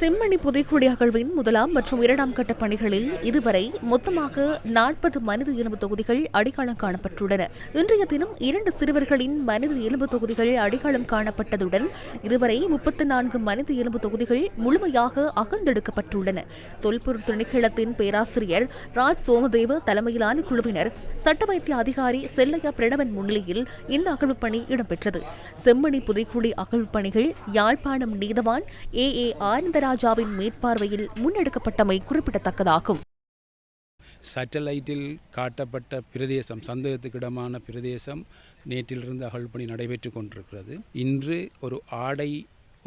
செம்மணி புதைக்குழி அகழ்வின் முதலாம் மற்றும் இரண்டாம் கட்ட பணிகளில் இதுவரை மொத்தமாக நாற்பது மனித எலும்பு தொகுதிகள் அடிகாலம் காணப்பட்டுள்ளன. இன்றைய தினம் இரண்டு சிறுவர்களின் மனித எலும்பு தொகுதிகள் அடிகாலம் காணப்பட்டதுடன் இதுவரை முப்பத்தி நான்கு மனித எலும்பு தொகுதிகள் முழுமையாக அகழ்ந்தெடுக்கப்பட்டுள்ளன. தொல்பொருள் திணைக்களத்தின் பேராசிரியர் ராஜ் சோமதேவ தலைமையிலான குழுவினர் சட்ட வைத்திய அதிகாரி செல்லையா பிரணவன் முன்னிலையில் இந்த அகழ்வு பணி இடம்பெற்றது. செம்மணி புதைக்குழி அகழ்வு பணிகள் யாழ்ப்பாணம் நீதவான் ஏ ஏ ஆனந்தராஜாவின் மேற்பார்வையில் முன்னெடுக்கப்பட்டமை குறிப்பிடத்தக்கதாகும். சேட்டலைட்டில் காட்டப்பட்ட பிரதேசம் சந்தேகத்துக்கிடமான பிரதேசம் நேற்றிலிருந்து அகழ்பணி நடைபெற்று கொண்டிருக்கிறது. இன்று ஒரு ஆடை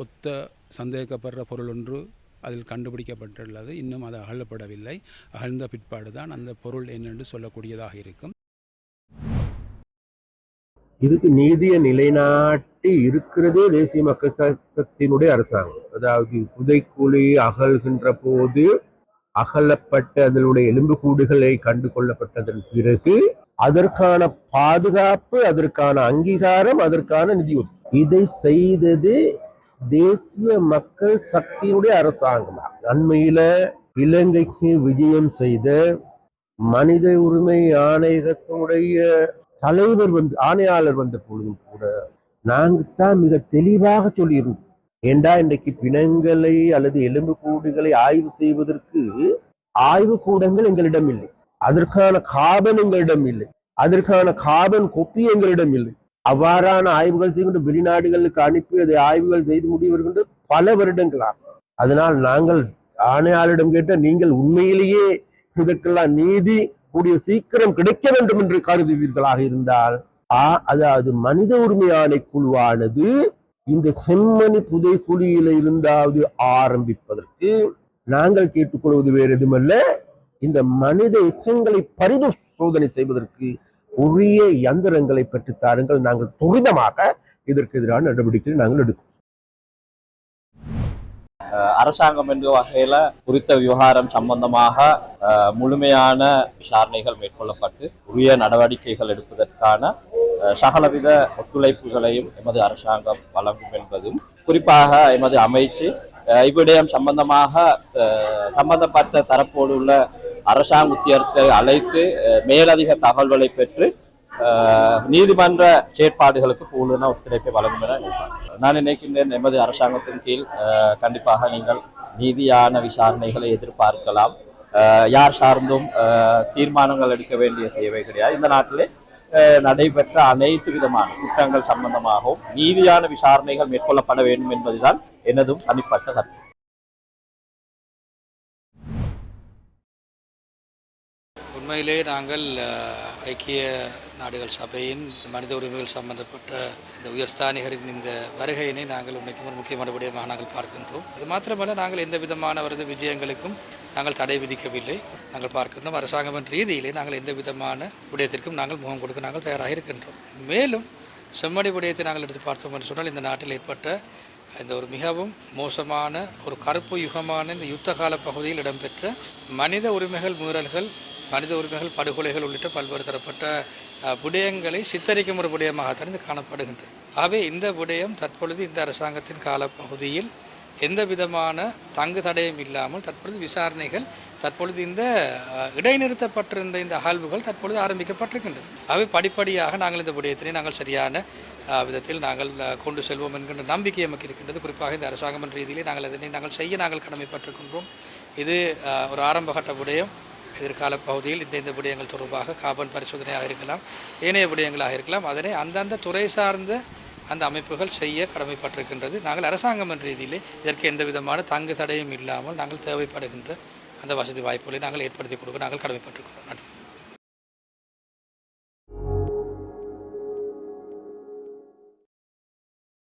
ஒத்த சந்தேகப்படுற பொருள் ஒன்று அதில் கண்டுபிடிக்கப்பட்டுள்ளது. இன்னும் அது அகழப்படவில்லை. அகழ்ந்த பிற்பாடு தான் அந்த பொருள் என்னென்று சொல்லக்கூடியதாக இருக்கும். இதுக்கு நீதியை நிலைநாட்டி இருக்கிறதே தேசிய மக்கள் சக்தியினுடைய அரசாங்கம். அதாவது புதைக்குழி அகழ்கின்ற போது அகலப்பட்ட அதனுடைய எலும்புக்கூடுகளை கண்டு கொள்ளப்பட்டதன் பிறகு அதற்கான பாதுகாப்பு அதற்கான அங்கீகாரம் அதற்கான நிதி இதை செய்தது தேசிய மக்கள் சக்தியினுடைய அரசாங்கம் அண்மையில இலங்கைக்கு விஜயம் செய்த மனித உரிமை ஆணையகத்தினுடைய தலைவர் வந்து ஆணையாளர் வந்த பொழுதும் கூட நாங்கள் தான் மிக தெளிவாக சொல்லியிருந்தோம் ஏண்டா இன்றைக்கு பிணங்களை அல்லது எலும்புக்கூடுகளை ஆய்வு செய்வதற்கு ஆய்வு கூடங்கள் எங்களிடம் இல்லை. அதற்கான காபன் எங்களிடம் இல்லை. அதற்கான காபன் கொப்பி எங்களிடம் இல்லை. அவ்வாறான ஆய்வுகள் செய்கின்ற வெளிநாடுகளுக்கு அனுப்பி அதை ஆய்வுகள் செய்து முடிவருகின்ற பல வருடங்களாகும். அதனால் நாங்கள் ஆணையாளரிடம் கேட்ட நீங்கள் உண்மையிலேயே இதற்கெல்லாம் நீதி கூடிய சீக்கிரம் கிடைக்க வேண்டும் என்று கருதுவீர்களாக இருந்தால் அதாவது மனித உரிமை ஆணைக்குழுவானது இந்த செம்மணி புதைக்குழியில இருந்தாவது ஆரம்பிப்பதற்கு நாங்கள் கேட்டுக்கொள்வது வேறு எதுமல்ல இந்த மனித எச்சங்களை பரிசோதனை செய்வதற்கு உரிய யந்திரங்களை பெற்று தாருங்கள். நாங்கள் துரிதமாக இதற்கு எதிரான நடவடிக்கைகளை நாங்கள் எடுக்கும். அரசாங்கம் என்ற வகையில குறித்த விவகாரம் சம்பந்தமாக அஹ், முழுமையான விசாரணைகள் மேற்கொள்ளப்பட்டு உரிய நடவடிக்கைகள் எடுப்பதற்கான சகலவித ஒத்துழைப்புகளையும் எமது அரசாங்கம் வழங்கும் என்பதும் குறிப்பாக எமது அமைச்சு இவ்விடயம் சம்பந்தமாக சம்பந்தப்பட்ட தரப்போடு உள்ள அரசாங்க உத்தியர்த்தை அழைத்து மேலதிக தகவல்களை பெற்று நீதிமன்ற செயற்பாடுகளுக்கு பூர்ண ஒத்துழைப்பை வழங்கும் என நான் நினைக்கின்றேன் எமது அரசாங்கத்தின் கீழ் அஹ், கண்டிப்பாக நீங்கள் நீதியான விசாரணைகளை எதிர்பார்க்கலாம். யார் சார்ந்தும் தீர்மானங்கள் எடுக்க வேண்டிய தேவை கிடையாது. இந்த நாட்டிலே நடைபெற்ற அனைத்து விதமான குற்றங்கள் சம்பந்தமாகவும் நீதியான விசாரணைகள் மேற்கொள்ளப்பட வேண்டும் என்பதுதான் எனதும் தனிப்பட்ட கருத்து. உண்மையிலே நாங்கள் ஐக்கிய நாடுகள் சபையின் மனித உரிமைகள் சம்பந்தப்பட்ட இந்த உயர்ஸ்தானிகரின் இந்த வருகையினை நாங்கள் உண்மைக்கும் ஒரு முக்கியமான விடயமாக நாங்கள் பார்க்கின்றோம். இது மாத்திரமல்ல நாங்கள் எந்த விதமான அவரது விஜயங்களுக்கும் நாங்கள் தடை விதிக்கவில்லை. நாங்கள் பார்க்கின்றோம். அரசாங்கம் என்ற ரீதியிலே நாங்கள் எந்த விதமான விடயத்திற்கும் நாங்கள் முகம் கொடுக்க நாங்கள் தயாராக இருக்கின்றோம். மேலும் செம்மடி விடயத்தை நாங்கள் எடுத்து பார்த்தோம் என்று சொன்னால் இந்த நாட்டில் ஏற்பட்ட இந்த ஒரு மிகவும் மோசமான ஒரு கருப்பு யுகமான இந்த யுத்த கால பகுதியில் இடம்பெற்ற மனித உரிமைகள் மீறல்கள் மனித உரிமைகள் படுகொலைகள் உள்ளிட்ட பல்வேறு தரப்பட்ட விடயங்களை சித்தரிக்கும் ஒரு விடயமாகத்தான் இது காணப்படுகின்றது. ஆகவே இந்த விடயம் தற்பொழுது இந்த அரசாங்கத்தின் காலப்பகுதியில் எந்த விதமான தங்கு தடையும் இல்லாமல் தற்பொழுது விசாரணைகள் தற்பொழுது இந்த இடைநிறுத்தப்பட்டிருந்த இந்த அகழ்வுகள் தற்பொழுது ஆரம்பிக்கப்பட்டிருக்கின்றது. அவை படிப்படியாக நாங்கள் இந்த விடயத்தினை நாங்கள் சரியான விதத்தில் நாங்கள் கொண்டு செல்வோம் என்கின்ற நம்பிக்கை நமக்கு இருக்கின்றது. குறிப்பாக இந்த அரசாங்கம் ரீதியிலே நாங்கள் அதனை நாங்கள் செய்ய நாங்கள் கடமைப்பட்டிருக்கின்றோம். இது ஒரு ஆரம்பகட்ட விடயம். எதிர்கால பகுதியில் இந்த இந்த விடயங்கள் தொடர்பாக காபன் பரிசோதனையாக இருக்கலாம் ஏனைய விடயங்களாக இருக்கலாம். அதனை அந்தந்த துறை சார்ந்த அந்த அமைப்புகள் செய்ய கடமைப்பட்டிருக்கின்றது. நாங்கள் அரசாங்கம் என்ற ரீதியிலே இதற்கு எந்த விதமான தங்கு தடையும் இல்லாமல் நாங்கள் தேவைப்படுகின்ற அந்த வசதி வாய்ப்புகளை நாங்கள் ஏற்படுத்தி கொடுக்க நாங்கள் கடமைப்பட்டிருக்கிறோம்.